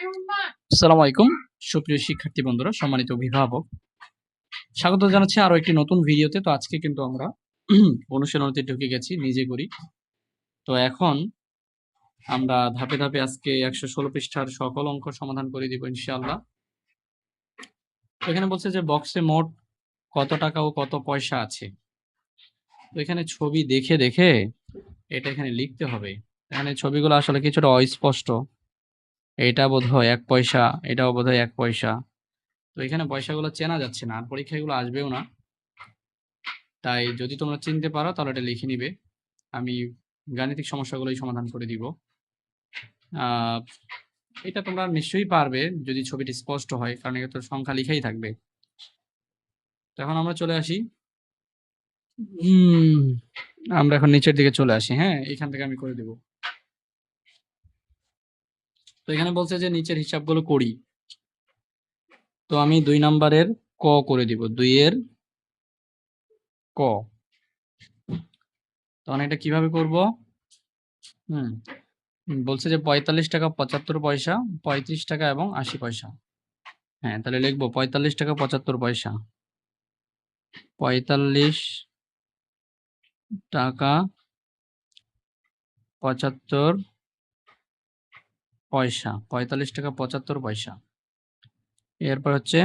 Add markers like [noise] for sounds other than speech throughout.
আসসালামু আলাইকুম। সুপ্রিয় শিক্ষার্থী বন্ধুরা, সম্মানিত অভিভাবক, স্বাগত জানাচ্ছি আরও একটি নতুন ভিডিওতে। তো আজকে কিন্তু আমরা অনুশীলনীতে ঢুকে গেছি, নিজে করি। তো এখন আমরা ধাপে ধাপে আজকে একশো ষোলো পৃষ্ঠার সকল অঙ্ক সমাধান করে দিব ইনশাআল্লাহ। তো এখানে বলছে যে বক্সে মোট কত টাকা ও কত পয়সা আছে? তো এখানে ছবি দেখে দেখে এটা এখানে লিখতে হবে। এখানে ছবিগুলো আসলে কিছুটা অস্পষ্ট। এটা বোধ হয় এক পয়সা, এটাও বোধ হয় এক পয়সা। তো এখানে পয়সাগুলো চেনা যাচ্ছে না, আর পরীক্ষায় এগুলো আসবেও না। তাই যদি তোমরা চিনতে পারো, তাহলে এটা লিখে নিবে। আমি গাণিতিক সমস্যাগুলোই সমাধান করে দিব। এটা তোমরা নিশ্চয়ই পারবে যদি ছবিটি স্পষ্ট হয়, কারণ এটা তো সংখ্যা লিখাই থাকবে। এখন আমরা চলে আসি। আমরা এখন নিচের দিকে চলে আসি। হ্যাঁ এখান থেকে আমি করে দেব। এখানে বলছে যে নিচের হিসাবগুলো করি। তো আমি দুই নাম্বারের ক করে দিব, দুইয়ের ক। তখন এটা কীভাবে করব? হুম, বলছে যে পঁয়তাল্লিশ টাকা পঁচাত্তর পয়সা, পঁয়ত্রিশ টাকা এবং আশি পয়সা। হ্যাঁ তাহলে লিখব পঁয়তাল্লিশ টাকা পঁচাত্তর পয়সা। পঁয়তাল্লিশ টাকা পঁচাত্তর পয়সা, পঁয়তাল্লিশ টাকা পঁচাত্তর পয়সা। এরপর হচ্ছে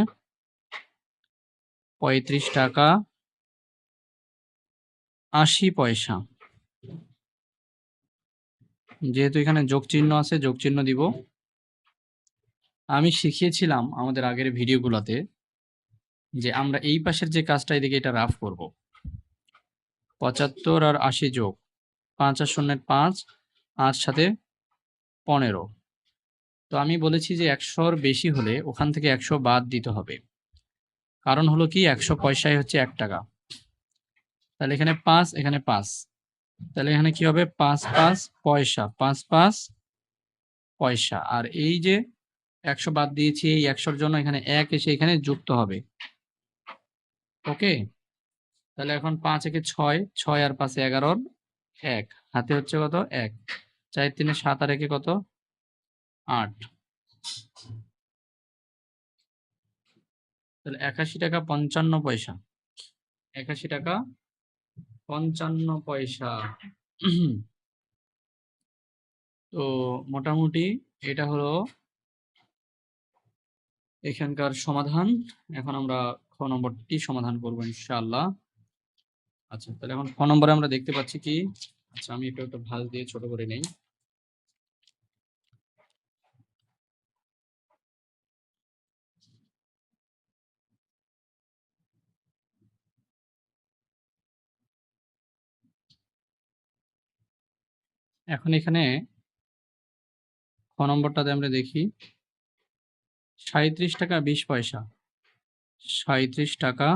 পঁয়ত্রিশ টাকা আশি পয়সা। যেহেতু এখানে যোগ চিহ্ন আছে যোগ চিহ্ন দিব। আমি শিখিয়েছিলাম আমাদের আগের ভিডিওগুলোতে যে আমরা এই পাশের যে কাজটা এদিকে এটা রাফ করব। পঁচাত্তর আর আশি যোগ, পাঁচ আর শূন্যের পাঁচ, আট সাথে পনেরো। তো আমি বলেছি যে একশোর বেশি হলে ওখান থেকে একশো বাদ দিতে হবে। কারণ হলো কি, একশো পয়সায় হচ্ছে এক টাকা। তাহলে এখানে পাঁচ এখানে পাঁচ। তাহলে এখানে কি হবে? পাঁচ পাঁচ, পয়সা। পাঁচ পাঁচ, পয়সা। আর এই যে একশো বাদ দিয়েছি, এই একশোর জন্য এখানে এক এসে এখানে যুক্ত হবে। ওকে? তাহলে এখন পাঁচ একে ছয় ছয় আর পাঁচে এগারোর এক। হাতে হচ্ছে কত? এক। চার তিনে সাত আর একে কত? আট। তাহলে একাশি টাকা পঞ্চান্ন পয়সা। একাশি টাকা পঞ্চান্ন পয়সা। তো মোটামুটি এটা হলো এখানকার সমাধান। এখন আমরা খ নম্বরটি সমাধান করব ইনশাআল্লাহ। আচ্ছা তাহলে এখন খ নম্বরে আমরা দেখতে পাচ্ছি কি? আচ্ছা আমি একটু একটা ভাঁজ দিয়ে ছোট করে নেই। এখন এখানে খ নম্বরটাতে আমরা দেখি সাঁত্রিশ টাকা বিশ পয়সা। সাঁত্রিশ টাকা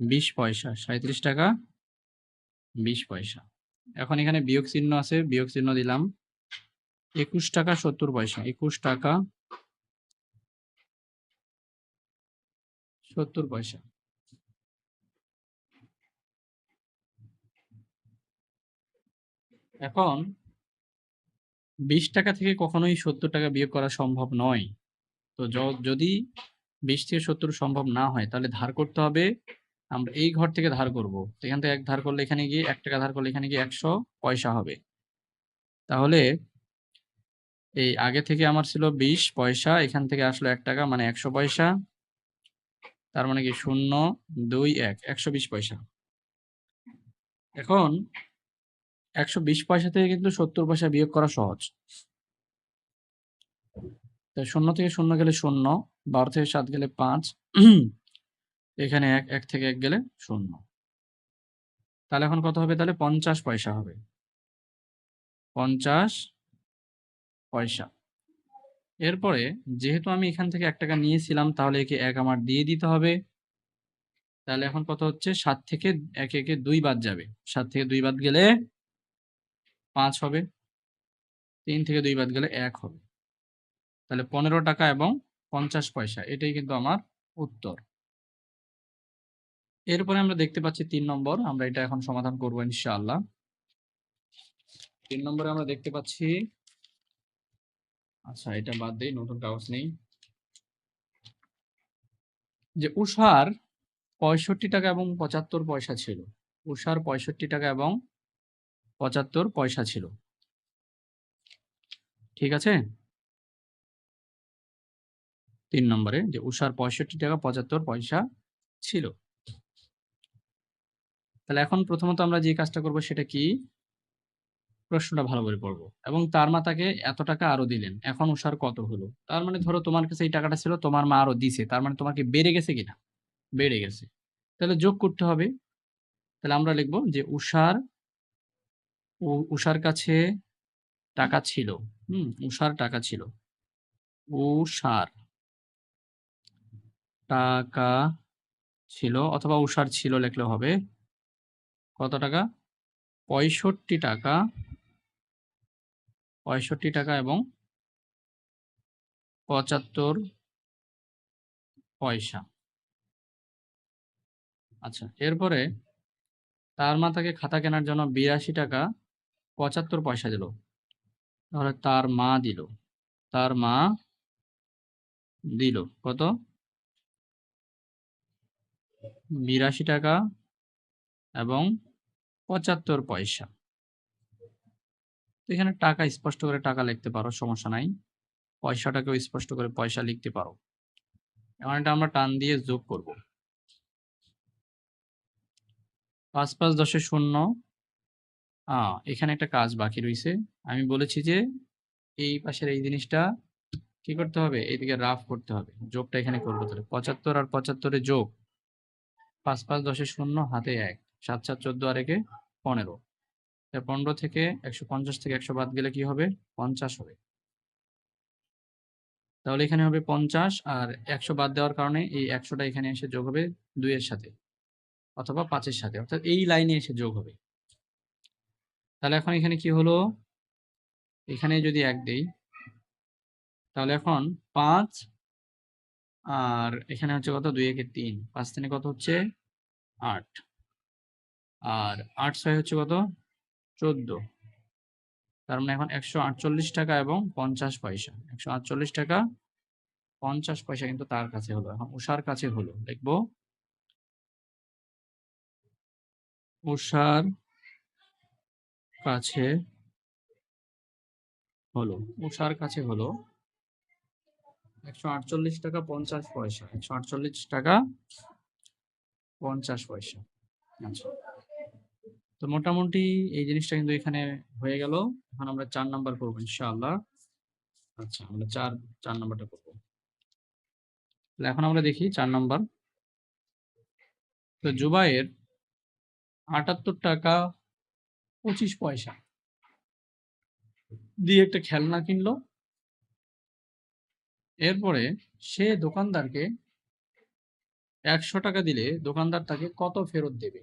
বিশ পয়সা সাঁত্রিশ টাকা বিশ পয়সা। এখন এখানে বিয়োগ চিহ্ন আছে, বিয়োগ চিহ্ন দিলাম। একুশ টাকা সত্তর পয়সা, একুশ টাকা সত্তর পয়সা। এখন বিশ টাকা থেকে কখনোই সত্তর টাকা বিয়োগ করা সম্ভব নয়। তো যদি বিশ থেকে সত্তর সম্ভব না হয়, তাহলে ধার করতে হবে। আমরা এই ঘর থেকে ধার করব। এখান থেকে এক ধার করলে এখানে গিয়ে, এক টাকা ধার করলে এখানে গিয়ে একশো পয়সা হবে। তাহলে এই আগে থেকে আমার ছিল বিশ পয়সা, এখান থেকে আসলো এক টাকা মানে একশো পয়সা। তার মানে কি শূন্য দুই এক, একশো বিশ পয়সা। এখন একশো বিশ পয়সা থেকে কিন্তু সত্তর পয়সা বিয়োগ করা সহজ। শূন্য থেকে শূন্য গেলে শূন্য, বারো থেকে সাত গেলে পাঁচ, এখানে এক এক থেকে এক গেলে শূন্য। তাহলে এখন কত হবে? তাহলে পঞ্চাশ পয়সা হবে। পঞ্চাশ পয়সা। এরপরে যেহেতু আমি এখান থেকে এক টাকা নিয়েছিলাম, তাহলে একে এক আমার দিয়ে দিতে হবে। তাহলে এখন কত হচ্ছে? সাত থেকে একে একে দুই বাদ যাবে। সাত থেকে দুই বাদ গেলে পাঁচ হবে। তিন থেকে দুই বাদ গেলে এক হবে। তাহলে পনেরো টাকা এবং পঞ্চাশ পয়সা, এটাই কিন্তু আমার উত্তর। এরপরে আমরা দেখতে পাচ্ছি তিন নম্বর, আমরা এটা এখন সমাধান করব ইনশাআল্লাহ। তিন নম্বরে আমরা দেখতে পাচ্ছি আচ্ছা এটা বাদ দেই, নতুন কাগজ নেই। যে উষার পঁয়ষট্টি টাকা এবং পঁচাত্তর পয়সা ছিল। উষার পঁয়ষট্টি টাকা এবং পঁচাত্তর পয়সা ছিল। ঠিক আছে? তিন নম্বরে যে উষার পঁয়ষট্টি টাকা পঁচাত্তর পয়সা ছিল। তাহলে এখন প্রথমত আমরা যে কাজটা করব সেটা কি? প্রশ্নটা ভালো করে পড়ব। এবং তার মা তাকে এত টাকা আরও দিলেন। এখন উষার কত হলো? তার মানে ধরো তোমার কাছে এই টাকাটা ছিল, তোমার মা আরও দিছে। তার মানে তোমাকে বেড়ে গেছে কিনা? বেড়ে গেছে। তাহলে যোগ করতে হবে। তাহলে আমরা লিখব যে উষার উ- উষার কাছে টাকা ছিল। হুম উষার টাকা ছিল। উষার টাকা ছিল অথবা উষার ছিল লিখলেও হবে। কত টাকা? পঁয়ষট্টি টাকা। পঁয়ষট্টি টাকা এবং পঁচাত্তর পয়সা। আচ্ছা এরপরে তার মা তাকে খাতা কেনার জন্য বিরাশি টাকা পঁচাত্তর পয়সা দিল। তাহলে তার মা দিল। তার মা দিল কত? বিরাশি টাকা এবং পঁচাত্তর পয়সা। এখানে টাকা স্পষ্ট করে টাকা লিখতে পারো, সমস্যা নাই। পয়সাটাকেও স্পষ্ট করে পয়সা লিখতে পারো। এখন এটা আমরা টান দিয়ে যোগ করব। পাঁচ পাঁচ দশে শূন্য এখানে একটা কাজ বাকি রয়েছে আমি বলেছি যে, এই পাশের এই জিনিসটা কি করতে হবে? এইদিকে রাফ করতে হবে। যোগটা এখানে করব তাহলে। পঁচাত্তর আর পঁচাত্তরে যোগ। পাঁচ পাঁচ দশে শূন্য, হাতে এক। সাত সাত চোদ্দ আর একে পনেরো। পনেরো থেকে একশো পঞ্চাশ থেকে একশো বাদ গেলে কি হবে? পঞ্চাশ হবে। তাহলে এখানে হবে পঞ্চাশ আর একশো বাদ দেওয়ার কারণে এই একশোটা এখানে এসে যোগ হবে দুইয়ের সাথে অথবা পাঁচের সাথে। অর্থাৎ এই লাইনে এসে যোগ হবে। তাহলে এখন এখানে কি হলো? এখানে যদি এক দেই, তাহলে এখন পাঁচ আর এখানে হচ্ছে কত? দুই একে তিন। পাঁচ তিনে কত হচ্ছে? আট। আর আট ছয় হচ্ছে কত? চোদ্দ। তার মানে এখন একশো আটচল্লিশ টাকা এবং পঞ্চাশ পয়সা। একশো আটচল্লিশ টাকা, পঞ্চাশ পয়সা কিন্তু তার কাছে হলো। এখন উষার কাছে হলো। দেখব। উষার কাছে হলো, উষার কাছে হলো একশো আটচল্লিশ টাকা পঞ্চাশ পয়সা, একশো আটচল্লিশ টাকা পঞ্চাশ পয়সা। আচ্ছা। তো মোটামুটি এই জিনিসটা কিন্তু এখানে হয়ে গেল। এখন আমরা চার নাম্বার করব ইনশাআল্লাহ। আচ্ছা আমরা চার চার নাম্বারটা করব। এখন আমরা দেখি চার নাম্বার। তো জুবাইয়ের আটাত্তর টাকা পঁচিশ পয়সা। দিয়ে একটা খেলনা কিনলো। এরপরে সে দোকানদারকে একশো টাকা দিলে দোকানদার তাকে কত ফেরত দেবে?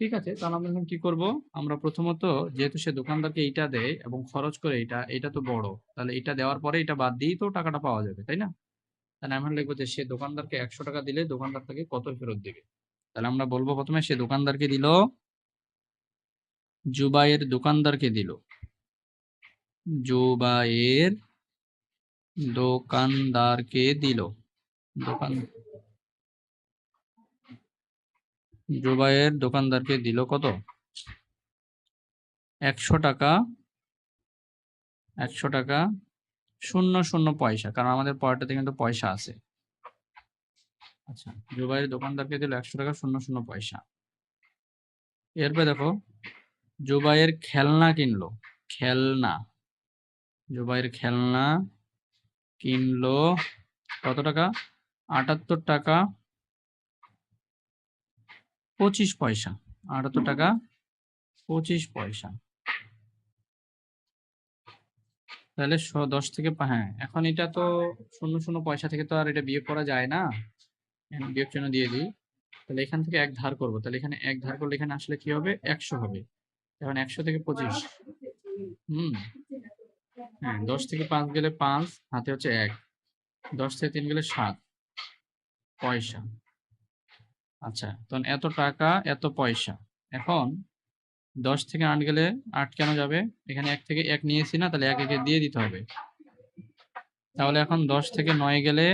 ঠিক আছে, তাহলে আমরা এখন কি করব? আমরা প্রথমত যেহেতু সে দোকানদারকে এইটা দেয় এবং খরচ করে এটা এটা তো বড়, তাহলে এটা দেওয়ার পরে এটা বাদ দিয়েই তো টাকাটা পাওয়া যাবে, তাই না? তাহলে আমরা লিখব যে সে দোকানদারকে একশো টাকা দিলে দোকানদার তাকে কত ফেরত দেবে? তাহলে আমরা বলব প্রথমে সে দোকানদারকে দিল। জুবাইয়ের দোকানদারকে দিল। জুবাইয়ের দোকানদারকে দিল। দোকান জুবাইয়ের দোকানদারকে দিল কত? একশো টাকা। একশো টাকা। শূন্য শূন্য পয়সা, কারণ আমাদের পরেরটাতে কিন্তু পয়সা আছে। আচ্ছা জুবাইয়ের দোকানদারকে দিল একশো টাকা শূন্য শূন্য পয়সা। এরপরে দেখো জুবাইয়ের খেলনা কিনলো। খেলনা। জুবাইয়ের খেলনা কিনলো কত টাকা? আটাত্তর টাকা পঁচিশ পয়সা। আটাত্তর টাকা পঁচিশ পয়সা। তাহলে দশ থেকে হ্যাঁ এখন এটা তো শূন্য শূন্য পয়সা থেকে তো আর এটা বিয়োগ করা যায় না। বিয়োগ চিহ্ন দিয়ে দিই। তাহলে এখান থেকে এক ধার করব। তাহলে এখানে এক ধার করলে এখানে আসলে কি হবে? একশো হবে। এখন একশো থেকে পঁচিশ। হুম। হ্যাঁ দশ থেকে পাঁচ গেলে পাঁচ, হাতে হচ্ছে এক। দশ থেকে তিন গেলে সাত। পয়সা। আচ্ছা তখন এত টাকা, এত পয়সা। এখন দশ থেকে আট গেলে আট কেন যাবে? এখানে এক থেকে এক নিয়েছি না, তাহলে এক একে দিয়ে দিতে হবে। তাহলে এখন দশ থেকে নয় গেলে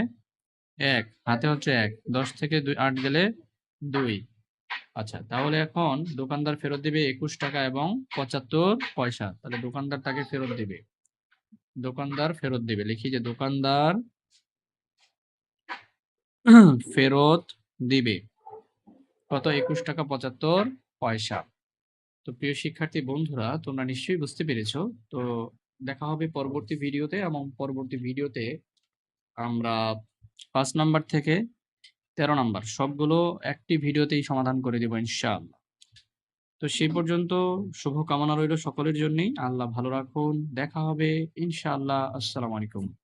এক, হাতে হচ্ছে এক। দশ থেকে দুই, আট গেলে দুই। আচ্ছা তাহলে এখন দোকানদার ফেরত দিবে একুশ টাকা এবং পঁচাত্তর পয়সা। তাহলে দোকানদার তাকে ফেরত দিবে। দোকানদার ফেরত দিবে। লিখি যে দোকানদার [clears throat] ফেরত দিবে। কত? একুশ টাকা পঁচাত্তর পয়সা। তো প্রিয় শিক্ষার্থী বন্ধুরা, তোমরা নিশ্চয়ই বুঝতে পেরেছ। তো দেখা হবে পরবর্তী ভিডিওতে এবং পরবর্তী ভিডিওতে আমরা পাঁচ নাম্বার থেকে তেরো নাম্বার। সবগুলো একটি ভিডিওতেই সমাধান করে দেবো ইনশাআল্লাহ। তো সেই পর্যন্ত শুভ কামনা রইল সকলের জন্যই। আল্লাহ ভালো রাখুন। দেখা হবে ইনশাআল্লাহ। আসসালামু আলাইকুম।